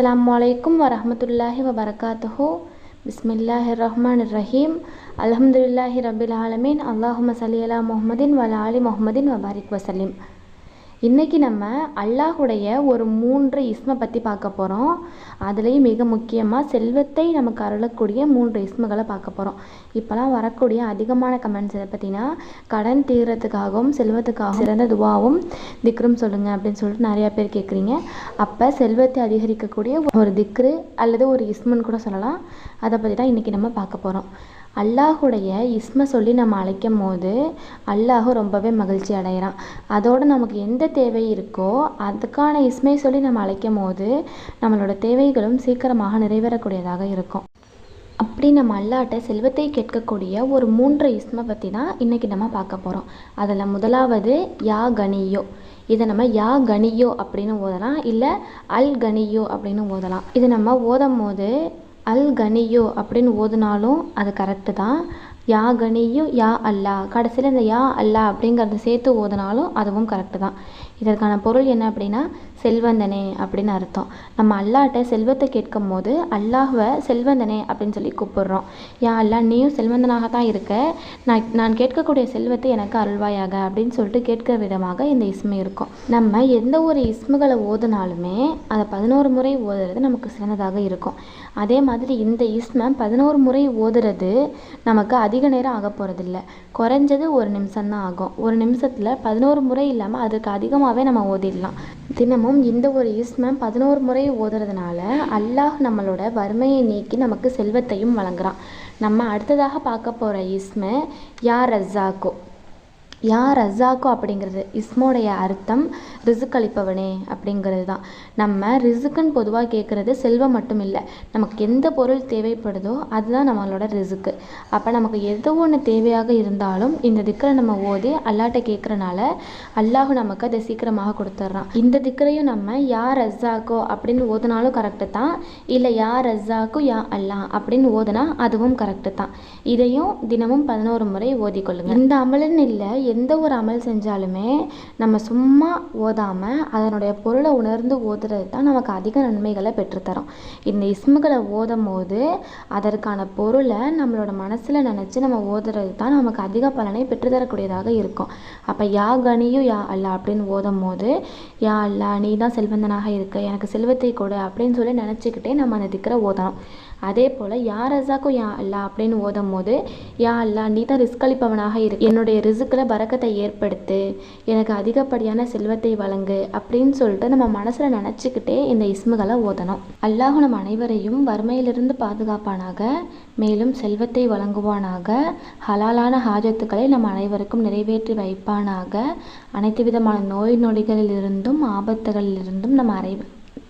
அஸ்ஸலாமு அலைக்கும் வரஹ்மத்துல்லாஹி வபரகாத்துஹு பிஸ்மில்லாஹிர் ரஹ்மானிர் ரஹீம் அலமதுல்லாஹி ரபில் ஆலமீன் அல்லாஹும சலி அலா முஹமதின் வல ஆலி முஹம்மதின் வபாரிக் வசல்லிம் இன்றைக்கி நம்ம அல்லாஹுடைய ஒரு மூன்று இஸ்மை பற்றி பார்க்க போகிறோம் அதுலேயும் மிக முக்கியமாக செல்வத்தை நமக்கு அருளக்கூடிய மூன்று இஸ்முகளை பார்க்க போகிறோம் இப்போலாம் வரக்கூடிய அதிகமான கமெண்ட்ஸ் எதை பார்த்தீங்கன்னா கடன் தீர்றதுக்காகவும் செல்வத்துக்காகவும் சிறந்த துவாவும் திக்ரும் சொல்லுங்கள் அப்படின்னு சொல்லிட்டு நிறையா பேர் கேட்குறீங்க அப்போ செல்வத்தை அதிகரிக்கக்கூடிய ஒரு திக்ரு அல்லது ஒரு இஸ்முன்னு கூட சொல்லலாம். அதை பற்றி தான் இன்றைக்கி நம்ம பார்க்க போகிறோம் அல்லாஹுடைய இஸ்மை சொல்லி நம்ம அழைக்கும் போது அல்லாஹு ரொம்பவே மகிழ்ச்சி அடைகிறான். அதோடு நமக்கு எந்த தேவை இருக்கோ அதுக்கான இஸ்மை சொல்லி நம்ம அழைக்கும் போது நம்மளோட தேவைகளும் சீக்கிரமாக நிறைவேறக்கூடியதாக இருக்கும். அப்படி நம்ம அல்லாட்ட செல்வத்தை கேட்கக்கூடிய ஒரு மூன்று இஸ்மை பற்றி தான் இன்றைக்கி நம்ம பார்க்க போகிறோம் அதில் முதலாவது யா கனியோ. இதை நம்ம யா கனியோ அப்படின்னு ஓதலாம். இல்லை அல் கனியோ அப்படின்னு ஓதலாம். இது நம்ம ஓதும் போது அல் கனியோ அப்படின்னு ஓதுனாலும் அது கரெக்டு தான். யா கனியும் யா அல்லா. கடைசியில் இந்த யா அல்லா அப்படிங்கிறத சேர்த்து ஓதுனாலும் அதுவும் கரெக்டு தான். இதற்கான பொருள் என்ன அப்படின்னா செல்வந்தனே அப்படின்னு அர்த்தம். நம்ம அல்லாட்ட செல்வத்தை கேட்கும் போது அல்லாஹுவை செல்வந்தனே அப்படின்னு சொல்லி கூப்பிடுறோம். யா அல்லா நீயும் செல்வந்தனாக தான் இருக்க. நான் நான் கேட்கக்கூடிய செல்வத்தை எனக்கு அருள்வாயாக அப்படின்னு சொல்லிட்டு கேட்கிற விதமாக இந்த இஸ்மு இருக்கும். நம்ம எந்த ஒரு இஸ்முகளை ஓதுனாலுமே அதை பதினோரு முறை ஓதுறது நமக்கு சிறந்ததாக இருக்கும். அதே மாதிரி இந்த இஸ்மை பதினோரு முறை ஓதுறது நமக்கு அதிக நேரம் ஆக போகிறதில்ல குறைஞ்சது ஒரு நிமிஷம் தான் ஆகும். ஒரு நிமிஷத்தில் பதினோரு முறை இல்லாமல் அதுக்கு அதிகமாகவே நம்ம ஓதிடலாம். தினமும் இந்த ஒரு இஸ்மம் பதினோரு முறை ஓதுறதுனால அல்லாஹ் நம்மளோட வறுமையை நீக்கி நமக்கு செல்வத்தையும் வழங்குறான். நம்ம அடுத்ததாக பார்க்க போகிற இஸ்ம யா ரஸ்ஸாக்கோ? யா ரஸாக்கோ அப்படிங்கிறது இஸ்மோடைய அர்த்தம் ரிசுக் அளிப்பவனே அப்படிங்கிறது தான். நம்ம ரிசுக்குன்னு பொதுவாக கேட்குறது செல்வம் மட்டும் இல்லை. நமக்கு எந்த பொருள் தேவைப்படுதோ அதுதான் நம்மளோட ரிசுக்கு. அப்போ நமக்கு எது ஒன்று தேவையாக இருந்தாலும் இந்த திக்கரை நம்ம ஓதி அல்லாட்ட கேட்குறனால அல்லாஹ் நமக்கு அதை சீக்கிரமாக கொடுத்துட்றான். இந்த திக்கரையும் நம்ம யா ரஸாக்கோ அப்படின்னு ஓதுனாலும் கரெக்டு தான். இல்லை யா ரஸாக்கோ யா அல்லா அப்படின்னு ஓதுனா அதுவும் கரெக்டு தான். இதையும் தினமும் பதினோரு முறை ஓதிக்கொள்ளுங்க. இந்த அமலன் இல்லை எந்த ஒரு அமல் செஞ்சாலுமே நம்ம சும்மா ஓதாமல் அதனுடைய பொருளை உணர்ந்து ஓதுறது தான் நமக்கு அதிக நன்மைகளை பெற்றுத்தரும். இந்த இஸ்முகளை ஓதும் போது அதற்கான பொருளை நம்மளோட மனசில் நினச்சி நம்ம ஓதுறது தான் நமக்கு அதிக பலனை பெற்றுத்தரக்கூடியதாக இருக்கும். அப்போ யா கனியும் யா அல்லா அப்படின்னு ஓதும் போது யா அல்லா நீ தான் செல்வந்தனாக இருக்க எனக்கு செல்வத்தை கொடு அப்படின்னு சொல்லி நினச்சிக்கிட்டே நம்ம அந்த திக்கரை ஓதணும். அதே போல் யா ரசாக்கும் யா அல்லா அப்படின்னு ஓதும் போது யா அல்லா நீ தான் ரிஸ்க் அளிப்பவனாக இரு. என்னுடைய ரிசுக்கில் பறக்கத்தை ஏற்படுத்து. எனக்கு அதிகப்படியான செல்வத்தை வழங்கு அப்படின்னு சொல்லிட்டு நம்ம மனசில் நினச்சிக்கிட்டே இந்த இஸ்முகளை ஓதணும். அல்லாஹ் நம் அனைவரையும் வறுமையிலிருந்து பாதுகாப்பானாக மேலும் செல்வத்தை வழங்குவானாக ஹலாலான ஹாஜத்துக்களை நம் அனைவருக்கும் நிறைவேற்றி வைப்பானாக. அனைத்து விதமான நோய் நொடிகளிலிருந்தும் ஆபத்துகளிலிருந்தும் நம் அறை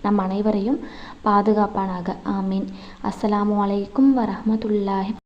நம் அனைவரையும் பாதுகாப்பானாக. ஆமீன். அஸ்ஸலாமு அலைக்கும் வரஹமத்துல்லாஹி